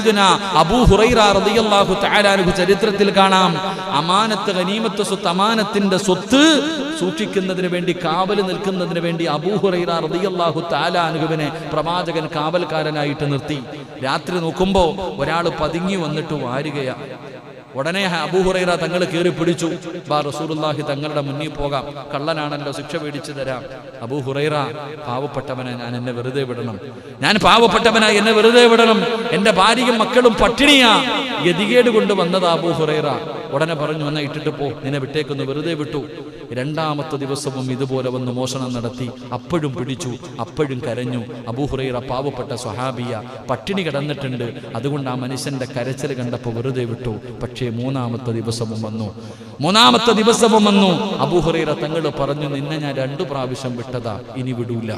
സയ്യിദുന അബൂ ഹുറൈറ റളിയല്ലാഹു തആല അൻഹു ചരിത്രത്തിൽ കാണാം. അമാനത്ത് ഗനീമത്ത് സ്വത്ത് അമാനത്തിന്റെ സ്വത്ത് സൂക്ഷിക്കുന്നതിന് വേണ്ടി കാവൽ നിൽക്കുന്നതിന് വേണ്ടി അബൂ ഹുറൈറ റളിയല്ലാഹു തആല അൻഹുവിനെ പ്രവാചകൻ കാവൽക്കാരനായിട്ട് നിർത്തി. രാത്രി നോക്കുമ്പോ ഒരാൾ പതുങ്ങി വന്നിട്ട് വാരുകയാ. ഉടനെ അബൂഹുറൈറ തങ്ങൾ കയറി പിടിച്ചു. ബാ റസൂലുള്ളാഹി തങ്ങളുടെ മുന്നിൽ പോകാം. കള്ളനാണല്ലോ ശിക്ഷ മേടിച്ചു തരാം. അബൂഹുറൈറ പാവപ്പെട്ടവനെ ഞാൻ എന്നെ വെറുതെ വിടണം. ഞാൻ പാവപ്പെട്ടവനായി എന്നെ വെറുതെ വിടണം. എന്റെ ഭാര്യയും മക്കളും പട്ടിണിയാ. ഗതികേട് കൊണ്ട് വന്നത് അബൂഹുറൈറ ഉടനെ പറഞ്ഞു വന്ന ഇട്ടിട്ട് പോ. നിന്നെ വിട്ടേക്കൊന്ന്. വെറുതെ വിട്ടു. രണ്ടാമത്തെ ദിവസവും ഇതുപോലെ വന്ന് മോഷണം നടത്തി അപ്പോഴും പിടിച്ചു അപ്പോഴും കരഞ്ഞു. അബൂഹുറൈറ പാവപ്പെട്ട സ്വഹാബിയ പട്ടിണി കിടന്നിട്ടുണ്ട്. അതുകൊണ്ട് ആ മനുഷ്യന്റെ കരച്ചിൽ കണ്ടപ്പോൾ വെറുതെ വിട്ടു. പക്ഷേ മൂന്നാമത്തെ ദിവസവും വന്നു. മൂന്നാമത്തെ ദിവസവും വന്നു. അബൂഹുറൈറ തങ്ങൾ പറഞ്ഞു നിന്നെ ഞാൻ രണ്ടു പ്രാവശ്യം വിട്ടതാ ഇനി വിടൂല.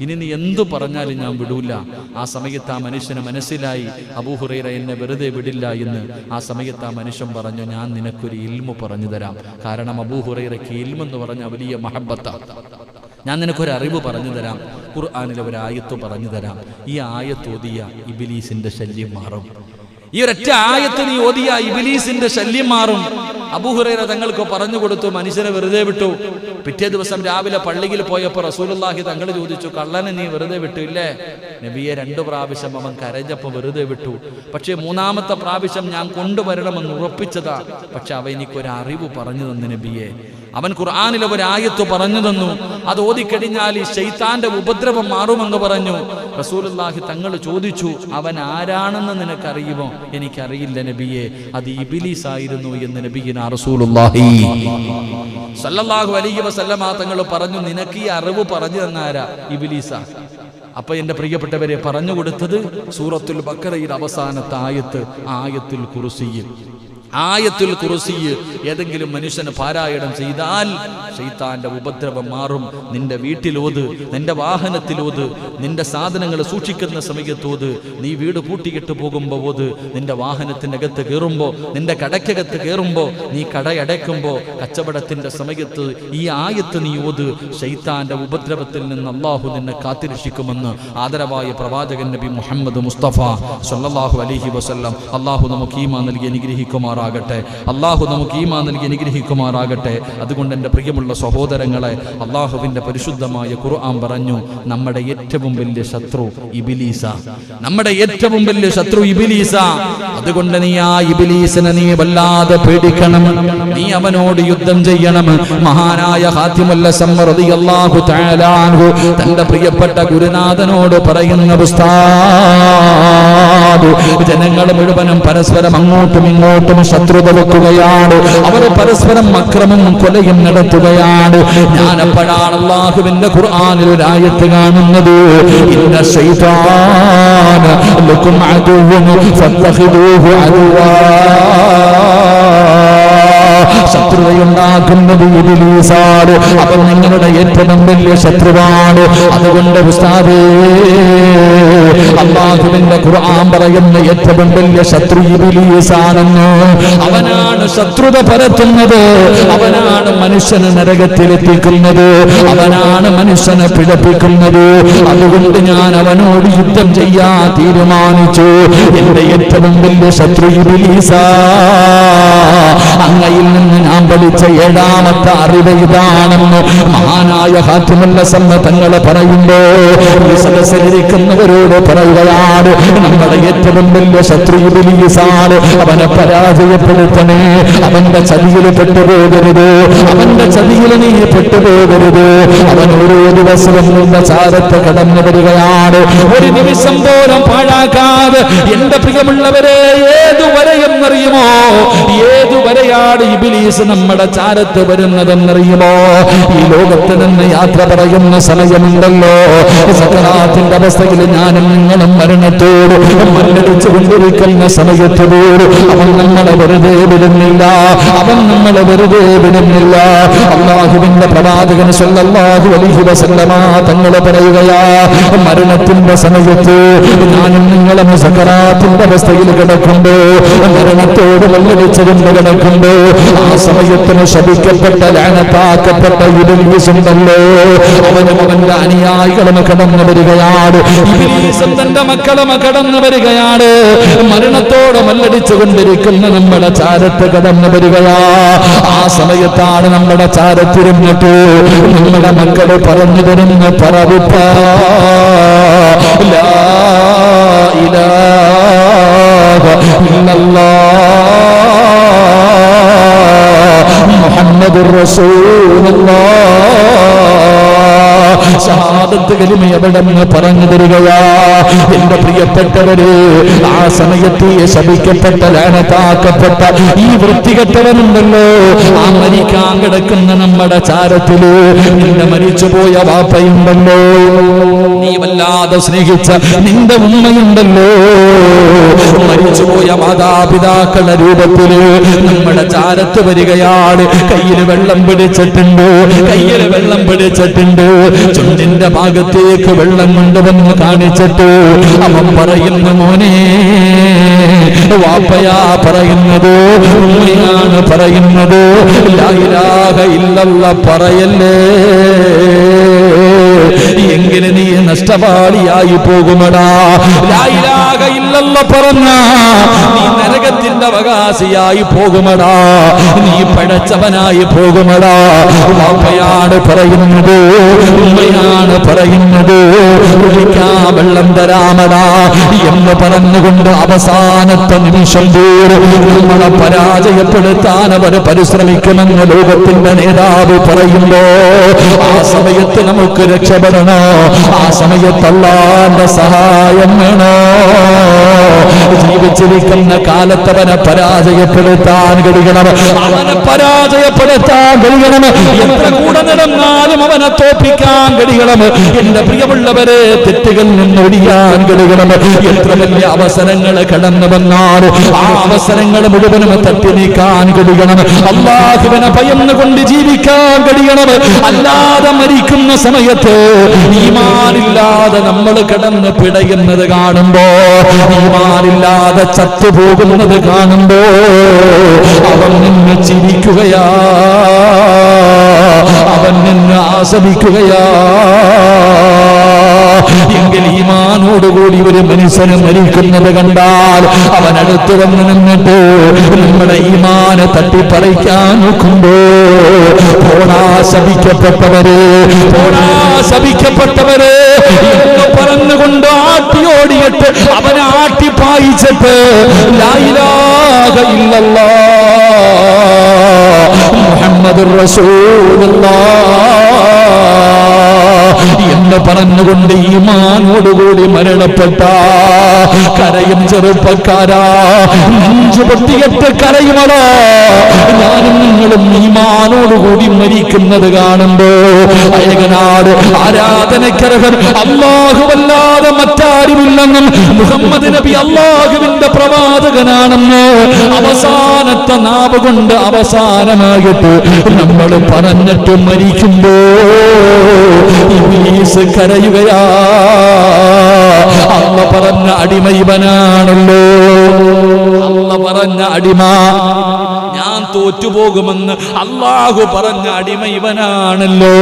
ഇനി നീ എന്തു പറഞ്ഞാലും ഞാൻ വിടൂല. ആ സമയത്ത് ആ മനുഷ്യന് മനസ്സിലായി അബൂഹുറൈറ എന്നെ വെറുതെ വിടില്ല എന്ന്. ആ സമയത്ത് ആ മനുഷ്യൻ പറഞ്ഞു ഞാൻ നിനക്കൊരു ഇൽമു പറഞ്ഞു തരാം. കാരണം അബൂഹുറൈറയ്ക്ക് ഇൽമെന്ന് പറഞ്ഞ വലിയ മഹബത്താണ് ഞാൻ നിനക്കൊരു അറിവ് പറഞ്ഞു തരാം. ഖുർആാനിലെ ഒരു ആയത്ത് പറഞ്ഞു തരാം. ഈ ആയത്ത് ഓതിയ ഇബിലീസിന്റെ ശല്യം മാറും. ഈ ഒരൊറ്റ ആയത്ത് നീ ഓതിയ ഇബിലീസിന്റെ ശല്യം മാറും. അബൂഹുറൈറ തങ്ങൾക്ക് പറഞ്ഞു കൊടുത്തു മനുഷ്യനെ വെറുതെ വിട്ടു. പിറ്റേ ദിവസം രാവിലെ പള്ളിയിൽ പോയപ്പോൾ റസൂലുള്ളാഹി തങ്ങൾ ചോദിച്ചു കള്ളനെ നീ വെറുതെ വിട്ടു ഇല്ലേ നബിയെ രണ്ടു പ്രാവശ്യം അവൻ കരഞ്ഞപ്പോൾ വെറുതെ വിട്ടു. പക്ഷേ മൂന്നാമത്തെ പ്രാവശ്യം ഞാൻ കൊണ്ടുവരണമെന്ന് ഉറപ്പിച്ചതാ. പക്ഷെ അവ എനിക്കൊരു അറിവ് പറഞ്ഞു തന്നു നബിയെ. അവൻ ഖുർആാനിലെ ഒരു ആയത്ത് പറഞ്ഞു തന്നു. അത് ഓതിക്കഴിഞ്ഞാൽ ഈ ശൈത്താന്റെ ഉപദ്രവം മാറുമെന്ന് പറഞ്ഞു. റസൂലുള്ളാഹി തങ്ങൾ ചോദിച്ചു അവൻ ആരാണെന്ന് നിനക്കറിയുമോ? എനിക്കറിയില്ല നബിയെ അത് ഇബിലീസ് ആയിരുന്നു എന്ന് നബിയിന റസൂലുള്ളാഹി. സല്ലല്ലാഹു അലൈഹി വസല്ലമ തങ്ങൾ പറഞ്ഞു നിനക്ക് ഈ അറിവ് പറഞ്ഞു തന്നാരാ? ഇബിലീസ. അപ്പൊ എന്റെ പ്രിയപ്പെട്ടവരെ പറഞ്ഞു കൊടുത്തത് സൂറത്തുൽ ബക്കറയിൽ അവസാനത്തെ ആയത്ത് ആയത്തുൽ കുറുസിയിൽ ആയത്തുൽ കുറുസി ഏതെങ്കിലും മനുഷ്യന് പാരായണം ചെയ്താൽ ഷെയ്ത്താന്റെ ഉപദ്രവം മാറും. നിന്റെ വീട്ടിലോത് നിന്റെ വാഹനത്തിലോത് നിന്റെ സാധനങ്ങൾ സൂക്ഷിക്കുന്ന സമയത്തോത് നീ വീട് പൂട്ടിയിട്ട് പോകുമ്പോ ഓത് നിന്റെ വാഹനത്തിനകത്ത് കയറുമ്പോ നിന്റെ കടയ്ക്കകത്ത് കയറുമ്പോ നീ കടയടയ്ക്കുമ്പോ കച്ചവടത്തിന്റെ സമയത്ത് ഈ ആയത്ത് നീ ഓത് ഷെയ്ത്താന്റെ ഉപദ്രവത്തിൽ നിന്ന് അള്ളാഹു നിന്നെ കാത്തിരക്ഷിക്കുമെന്ന് ആദരവായ പ്രവാചകൻ നബി മുഹമ്മദ് മുസ്തഫ സല്ലല്ലാഹു അലൈഹി വസല്ലം. അള്ളാഹു നമുക്ക് ഈമാ നൽകി അനുഗ്രഹിക്കുമാറാകട്ടെ അള്ളാഹു നമുക്ക് ഈമാ നൽകി അനുഗ്രഹിക്കുമാറാകട്ടെ. അതുകൊണ്ട് എന്റെ പ്രിയമുള്ള സഹോദരങ്ങളെ അള്ളാഹുവിന്റെ പരിശുദ്ധമായ ഖുർആൻ പറഞ്ഞു നമ്മുടെ ഏറ്റവും വലിയ ശത്രു ഇബിലീസ. നമ്മുടെ ഏറ്റവും വലിയ ശത്രു ഇബിലീസ. അതുകൊണ്ട് നീ ആ ഇബിലീസിനെ നീ വല്ലാതെ പേടിക്കണം. നീ അവനോട് യുദ്ധം ചെയ്യണം. മഹാനായ ഹാത്തിമല്ലാഹു തന്റെ പ്രിയപ്പെട്ട ഗുരുനാഥനോട് പറയുന്ന ഉസ്താദ് ജനങ്ങൾ മുഴുവനും പരസ്പരം അങ്ങോട്ടും ഇങ്ങോട്ടും ശത്രുത വെക്കുകയാണ് അവർ പരസ്പരം അക്രമം കൊലയും നടത്തുകയാണ്. ഞാൻ എപ്പോഴാണ് അള്ളാഹുവിന്റെ ഖുർആനിൽ ഒരു ആയത്ത് കാണുന്നത്. ഇന്ന ശൈതാന ലക്കും അതുവാ ശത്രുതയുണ്ടാക്കുന്നത് ഇബിലീസാണ് അത് നിങ്ങളുടെ ഏറ്റവും വലിയ ശത്രുവാണ്. അതുകൊണ്ട് ഉസ്താദേ അള്ളാഹുവിന്റെ ഖുർആൻ പറയുന്ന ഏറ്റവും വലിയ ശത്രു ഇബിലീസാണെന്ന് അവനാണ് ശത്രുത പരത്തുന്നത്. അവനാണ് മനുഷ്യനെ നരകത്തിലെത്തിക്കുന്നത്. അവനാണ് മനുഷ്യനെ പിഴപ്പിക്കുന്നത്. അതുകൊണ്ട് ഞാൻ അവനോട് യുദ്ധം ചെയ്യാൻ തീരുമാനിച്ചു. എന്റെ ഏറ്റവും വലിയ ശത്രു ഇബിലീസ അങ്ങയിൽ നിന്ന് ഞാൻ പഠിച്ച ഏഴാമത്തെ അറിവ് ഇതാണെന്ന് മഹാനായ ഹാത്തിമുല്ല സമ്മ തങ്ങളെ പറയുമ്പോ സദസ്സിലിരിക്കുന്നവരോട് പറയുകയാണ് നമ്മുടെ ഏറ്റവും വലിയ ശത്രു ഇബിലീസാണ്. അവനെ പരാജയപ്പെടുത്തണേ. അവന്റെ ചതിയിൽ പെട്ടുപോകരുത്. അവന്റെ ചതിയിൽ നീ പെട്ടുപോകരുത്. അവൻ ഓരോ ദിവസവും നിന്റെ ചാരത്ത് കടന്നു വരികയാണ്. ഒരു നിമിഷം പോലും പാഴാക്കാതെ എന്റെ പ്രിയമുള്ളവരെ ഏതുവരെ എന്നറിയുമോ? ഏതുവരെയാണ് ഇബിലീസ് നമ്മുടെ ചാരത്ത് വരുന്നതെന്നറിയുമോ? ഈ ലോകത്ത് നിന്ന് യാത്ര പറയുന്ന സമയമുണ്ടല്ലോ. സകലാത്തിന്റെ അവസ്ഥയിൽ ഞാനും നിങ്ങളും മരണത്തോട് മല്ലടിച്ചു കൊണ്ടിരിക്കുന്ന സമയത്ത് പോലും അവൻ നമ്മളെ വെറുതെ വിടുന്നില്ല. അവൻ നമ്മളെ വെറുതെ വിടുന്നില്ല. അള്ളാഹുവിന്റെ പ്രവാചകൻ സല്ലല്ലാഹു അലൈഹി വസല്ലമ തങ്ങളെ പറയുകയാ മരണത്തിന്റെ സമയത്ത് ഞാനും നിങ്ങളും സകലാത്തിന്റെ അവസ്ഥയിൽ കിടക്കുമ്പോ മരണത്തോട് വെള്ളടിച്ചുകൊണ്ട് കിടക്കുമ്പോ ആ സമയത്തിന് ശപിക്കപ്പെട്ട ലാനത്താക്കപ്പെട്ട ഇബിലിസുണ്ടല്ലോ. അവന് അവന്റെ അനുയായികളും കടന്നു വരികയാണ്. തന്റെ മക്കളും കടന്നു വരികയാണ്. മരണത്തോടെ മല്ലടിച്ചു കൊണ്ടിരിക്കുന്ന നമ്മുടെ ചാരത്ത് കടന്നു വരികയാ. ആ സമയത്താണ് നമ്മുടെ ചാരത്തിരുന്നിട്ട് നമ്മുടെ മക്കൾ പറഞ്ഞു തരുന്ന പറവിപ്പ. ലാ ഇലാഹ മുഹമ്മദുർ റസൂലുള്ളാഹ് ഷഹാദത്ത് കലിമ എവിടെന്ന് പറഞ്ഞു തരികയാ. എന്റെ പ്രിയപ്പെട്ടവര് ആ സമയത്ത് ശപിക്കപ്പെട്ട ലാനത്താക്കപ്പെട്ട ഈ വൃത്തികെട്ടവനുണ്ടല്ലോ. ആ മരിക്കാൻ കിടക്കുന്ന നമ്മുടെ ചാരത്തിൽ നിന്റെ മരിച്ചുപോയ വാപ്പയുണ്ടല്ലോ. നീ വല്ലാതെ സ്നേഹിച്ച നിന്റെ ഉമ്മയുണ്ടല്ലോ. മരിച്ചുപോയ മാതാപിതാക്കളുടെ രൂപത്തിൽ നമ്മുടെ ചാരത്ത് വരികയാണ്. കയ്യിൽ വെള്ളം പിടിച്ചിട്ടുണ്ട്. കയ്യിൽ വെള്ളം പിടിച്ചിട്ടുണ്ട്. ചുണ്ടിന്റെ ഭാഗത്തേക്ക് വെള്ളം കൊണ്ടുവന്ന് കാണിച്ചിട്ട് അവൻ പറയുന്നു മോനെ വാപ്പയാ പറയുന്നത് ഉമ്മയാണ് പറയുന്നത് ലാ ഇലാഹ ഇല്ലല്ല പറയല്ലേ? നഷ്ടപാളിയായി പോകുമടാ. ഇല്ലല്ല പറഞ്ഞ നീ നരകത്തിന്റെ അവകാശിയായി പോകുമടാ. നീ പഴച്ചവനായി പോകുമടാ. വാപ്പയാണ് പറയുന്നത് ഉമ്മയാണ് പറയുന്നത് കുടിക്കാ വെള്ളം തരാമടാ എന്ന് പറഞ്ഞുകൊണ്ട് അവസാനത്തെ നിമിഷം നമ്മളെ പരാജയപ്പെടുത്താൻ അവർ പരിശ്രമിക്കുമെന്ന് ലോകത്തിന്റെ നേതാവ് പറയുമ്പോ ആ സമയത്ത് നമുക്ക് രക്ഷപ്പെടണോ. ആ സമയത്തല്ലാന്റെ സഹായം വേണോ? ജീവിച്ചിരിക്കുന്ന കാലത്ത് അവനെ പരാജയപ്പെടുത്താൻ കഴിയണം. അവനെ പരാജയപ്പെടുത്താൻ കഴിയണം. എത്ര കൂടെ നടന്നാലും അവനെ തോപ്പിക്കാൻ കഴിയണം. എന്റെ പ്രിയമുള്ളവരെ തെറ്റുകൾ നിന്നൊഴിയാൻ കഴിയണം. എത്ര വലിയ അവസരങ്ങൾ കടന്നു വന്നാലും ആ അവസരങ്ങൾ മുഴുവനും തട്ടി നീക്കാൻ കഴിയണം. അള്ളാഹുവിനെ ഭയന്നുകൊണ്ട് ജീവിക്കാൻ കഴിയണം. അല്ലാതെ മരിക്കുന്ന സമയത്ത് ഈമാനില്ലാതെ നമ്മൾ കിടന്ന് പിടയുന്നത് കാണുമ്പോ ഈമാനില്ലാതെ ചത്തുപോകുന്നത് കാണുമ്പോ അവൻ നിന്ന് ചിരിക്കുകയാ. അവൻ നിന്ന് ആസ്വദിക്കുകയാ എങ്കിൽ ഈമാനോടുകൂടി ഒരു മനുഷ്യന് മരിക്കുന്നത് കണ്ടാൽ അവൻ അടുത്ത് വന്ന് നിന്നിട്ട് നമ്മുടെ ഈമാനെ തട്ടിപ്പറിക്കാൻ നോക്കുമ്പോ പോടാ ശപിക്കപ്പെട്ടവരെ പോടാ ശപിക്കപ്പെട്ടവരെ എന്ന് ആട്ടി ഓടിയിട്ട് അവനെ ആട്ടി പായിച്ചിട്ട് ലായിലാക മുഹമ്മദ് എന്ന് പറഞ്ഞുകൊണ്ട് ഈമാനോടുകൂടി മരണപ്പെട്ട. കരയും ചെറുപ്പക്കാരാ. നെഞ്ചു പൊട്ടിയിട്ട് കരയുമടാ. ഞാനും നിങ്ങളും ഈമാനോടുകൂടി മരിക്കുന്നത് കാണുമ്പോ അയകനാട് ആരാധനക്കരകൻ അള്ളാഹുവല്ലാതെ മറ്റാരുമില്ലെന്നും മുഹമ്മദ് നബി അള്ളാഹുവിന്റെ പ്രവാചകനാണെന്ന് അവസാനത്തെ നാവ് കൊണ്ട് അവസാനമായിട്ട് നമ്മൾ പറഞ്ഞിട്ട് മരിക്കുമ്പോ ഇബ്ലീസ് കരയുകയാ. അമ്മ പറഞ്ഞ അടിമ ഇവനാണല്ലോ. അമ്മ പറഞ്ഞ അടിമ. ഞാൻ തോറ്റുപോകുമെന്ന് അള്ളാഹു പറഞ്ഞ അടിമ ഇവനാണല്ലോ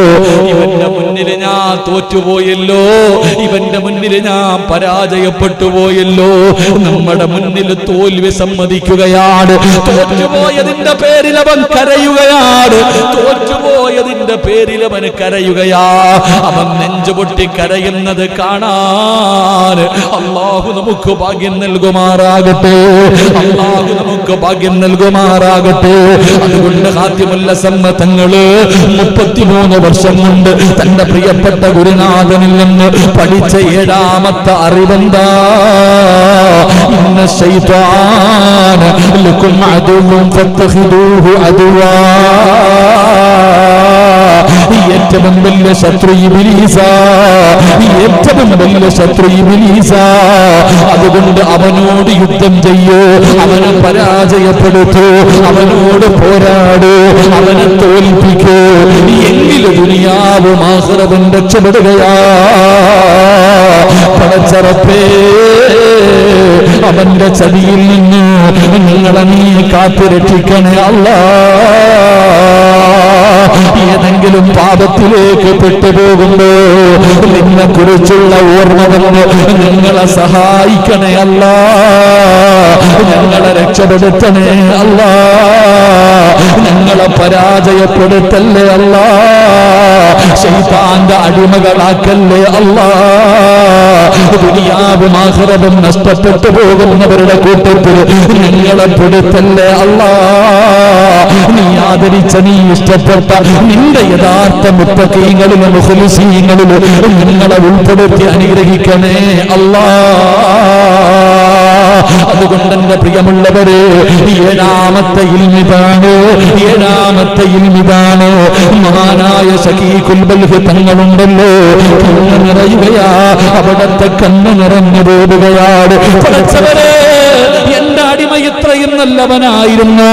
ഇവന്റെ മുന്നിൽ ഞാൻ തോറ്റുപോയല്ലോ. ഇവന്റെ മുന്നിൽ ഞാൻ പരാജയപ്പെട്ടു പോയല്ലോ. നമ്മുടെ മുന്നിൽ തോൽവി സമ്മതിക്കുകയാണ്. തോറ്റുപോയതിന്റെ പേരിൽ അവൻ കരയുകയാണ്. തോറ്റുപോയതിന്റെ പേരിൽ അവൻ കരയുകയാ. അവൻ നെഞ്ചുപൊട്ടി കരയുന്നത് കാണാൻ അള്ളാഹു നമുക്ക് ഭാഗ്യം നൽകുമാറാകട്ടെ. അള്ളാഹു നമുക്ക് ഭാഗ്യം നൽകുമാറാകട്ടെ. അതുകൊണ്ട് ഹാദ്യമുല്ല സമ്മതങ്ങൾ മുപ്പത്തിമൂന്ന് വർഷം കൊണ്ട് തന്റെ പ്രിയപ്പെട്ട ഗുരുനാഥനിൽ നിന്ന് പഠിച്ച ഏഴാമത്തെ അറിവെന്താ? ലക്കും ഫത്തഖിദൂഹു അദുവാ. ഏറ്റവും വലിയ ശത്രു ഏറ്റവും വലിയ ശത്രു അതുകൊണ്ട് അവനോട് യുദ്ധം ചെയ്യൂ. അവനെ പരാജയപ്പെടുത്തൂ. അവനോട് പോരാടൂ. അവനെ തോൽപ്പിക്കൂ. എങ്കിലും ദുനിയാവും ആഹ്റവും രക്ഷപ്പെടുകയാ പടച്ചറപ്പേ അവന്റെ ചതിയിൽ നിന്ന് നിങ്ങളെ നീ കാത്തുരക്ഷിക്കണേ അല്ല. ഏതെങ്കിലും പാപത്തിലേക്ക് പെട്ടുപോകുമ്പോ നിന്നെ കുറിച്ചുള്ള ഓർമ്മ വന്ന് നിങ്ങളെ സഹായിക്കണേ അല്ല. ഞങ്ങളെ രക്ഷപ്പെടുത്തണേ അല്ല. ഞങ്ങളെ പരാജയപ്പെടുത്തല്ലേ അല്ല. ശൈതാന്റെ അടിമകളാക്കല്ലേ അല്ല. ദുനിയാവും ആഹ്റവും നഷ്ടപ്പെട്ടു പോകുന്നവരുടെ കൂട്ടത്തിൽ നിങ്ങളെ പെടുത്തല്ലേ അല്ല? നീ ആദരിച്ച നീ ഇഷ്ടപ്പെട്ട നിന്റെ യഥാർത്ഥ മുത്തക്കീങ്ങളിലും മുഹലിസീങ്ങളിലും നിങ്ങളെ ഉൾപ്പെടുത്തി അനുഗ്രഹിക്കണേ അല്ലാ. അതുകൊണ്ട് എന്റെ പ്രിയമുള്ളവരെ ഏഴാമത്തെ ഇൽമിതാണ്? ഏഴാമത്തെ ഇൽമിതാണ്? മഹാനായ സഖീഖുൽ ബൽഹ് തങ്ങളുണ്ടല്ലോ. കണ്ണ് നിറയുകയാ. അവിടത്തെ കണ്ണ് നിറഞ്ഞു പോവുകയാണ് ഇത്രയും നല്ലവനായിരുന്നു.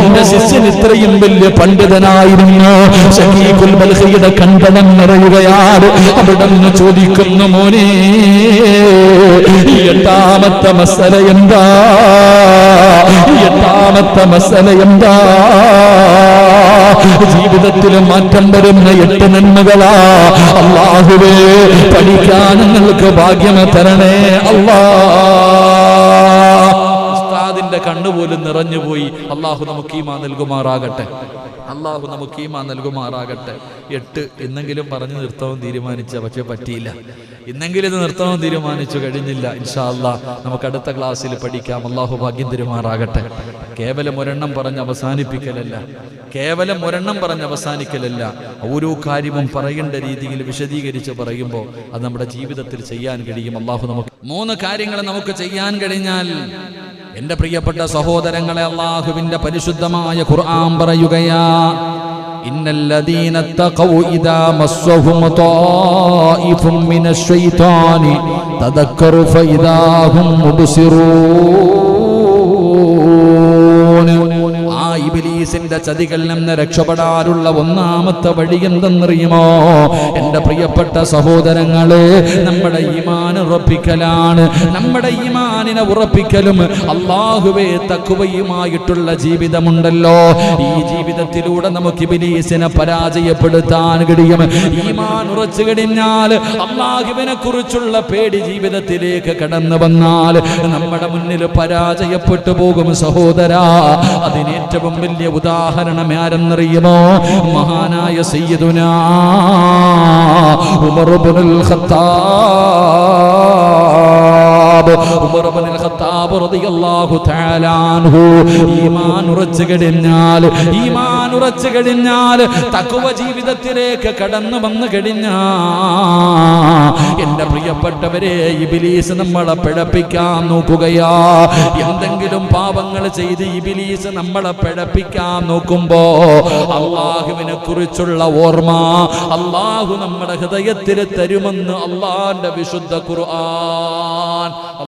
എന്റെ ശിഷ്യൻ ഇത്രയും വലിയ പണ്ഡിതനായിരുന്നു. ഷഹീഖുൽ ബൽഹയുടെ കണ്ടനം നിറയുകയാണ്. നിന്ന് ചോദിക്കുന്നു മോനെ എട്ടാമത്തെ മസല എന്താ? എട്ടാമത്തെ മസല എന്താ? ജീവിതത്തിൽ മാറ്റം വരുന്ന എട്ട് നന്മകളാ. അള്ളാഹുവേ പഠിക്കാൻ നിങ്ങൾക്ക് ഭാഗ്യം തരണേ അല്ലാ. ഉസ്താദിന്റെ കണ്ണുപോലും നിറഞ്ഞുപോയി അള്ളാഹു നമുക്ക് ഈമാ നൽകുമാറാകട്ടെ. അള്ളാഹു നമുക്ക് ഈമാ നൽകുമാറാകട്ടെ. എട്ട് എന്നെങ്കിലും പറഞ്ഞു നിർത്തവും തീരുമാനിച്ച പക്ഷെ പറ്റിയില്ല. ഇന്നെങ്കിലും ഇത് നിർത്തവും തീരുമാനിച്ചു കഴിഞ്ഞില്ല ഇൻഷാ അല്ലാ നമുക്ക് അടുത്ത ക്ലാസ്സിൽ പഠിക്കാം. അള്ളാഹു ഭാഗ്യം തീരുമാറാകട്ടെ. കേവലം ഒരെണ്ണം പറഞ്ഞ് അവസാനിപ്പിക്കലല്ല. കേവലം ഒരെണ്ണം പറഞ്ഞ് അവസാനിക്കലല്ല. ഓരോ കാര്യവും പറയേണ്ട രീതിയിൽ വിശദീകരിച്ച് പറയുമ്പോൾ അത് നമ്മുടെ ജീവിതത്തിൽ ചെയ്യാൻ കഴിയും. അള്ളാഹു നമുക്ക് മൂന്ന് കാര്യങ്ങൾ നമുക്ക് ചെയ്യാൻ കഴിഞ്ഞാൽ എന്റെ പ്രിയപ്പെട്ട സഹോദരങ്ങളെ അള്ളാഹുവിന്റെ പരിശുദ്ധമായ ഖുർആൻ പറയുകയാ ഇന്നല്ലദീന തഖൗ ഇദാ ചതികളിൽ നിന്ന് രക്ഷപ്പെടാനുള്ള ഒന്നാമത്തെ വഴി എന്തെന്നറിയുമോ? എന്റെ പ്രിയപ്പെട്ട സഹോദരങ്ങളെ നമ്മുടെ ഈമാൻ ഉറപ്പിക്കലാണ്. നമ്മുടെ ഈമാനിനെ ഉറപ്പിക്കലും അള്ളാഹുവേ തക്കുവയുമായിട്ടുള്ള ജീവിതമുണ്ടല്ലോ. ഈ ജീവിതത്തിലൂടെ നമുക്ക് ബിലീസിനെ പരാജയപ്പെടുത്താൻ കഴിയും. ഈമാൻ ഉറച്ചു കഴിഞ്ഞാൽ അള്ളാഹുവിനെ കുറിച്ചുള്ള പേടി ജീവിതത്തിലേക്ക് കടന്നു വന്നാൽ നമ്മുടെ മുന്നിൽ പരാജയപ്പെട്ടു പോകും സഹോദര. അതിനേറ്റവും വലിയ ഉദാഹരണം ആരെന്നറിയുമോ? മഹാനായ സയ്യിദുനാ ഉമർ ഇബ്നുൽ ഖത്താബ്. ഖത്താബ് റളിയല്ലാഹു തആല അൻഹു. ഈമാൻ ഉറച്ചു കഴിഞ്ഞാൽ ഈമാൻ ഉറച്ചു കഴിഞ്ഞാൽ തഖ്വ ജീവിതത്തിലേക്ക് കടന്നു വന്നു കഴിഞ്ഞാൽ എന്റെ പ്രിയപ്പെട്ടവരെ ഇബിലീസ് നമ്മളെ പിഴപ്പിക്കാൻ നോക്കുകയാ. എന്തെങ്കിലും പാപങ്ങൾ ചെയ്ത് ഇബിലീസ് നമ്മളെ പിഴപ്പിക്കാൻ നോക്കുമ്പോ അള്ളാഹുവിനെ കുറിച്ചുള്ള ഓർമ്മ അള്ളാഹു നമ്മുടെ ഹൃദയത്തിൽ തരുമെന്ന് അള്ളാന്റെ വിശുദ്ധ ഖുർആൻ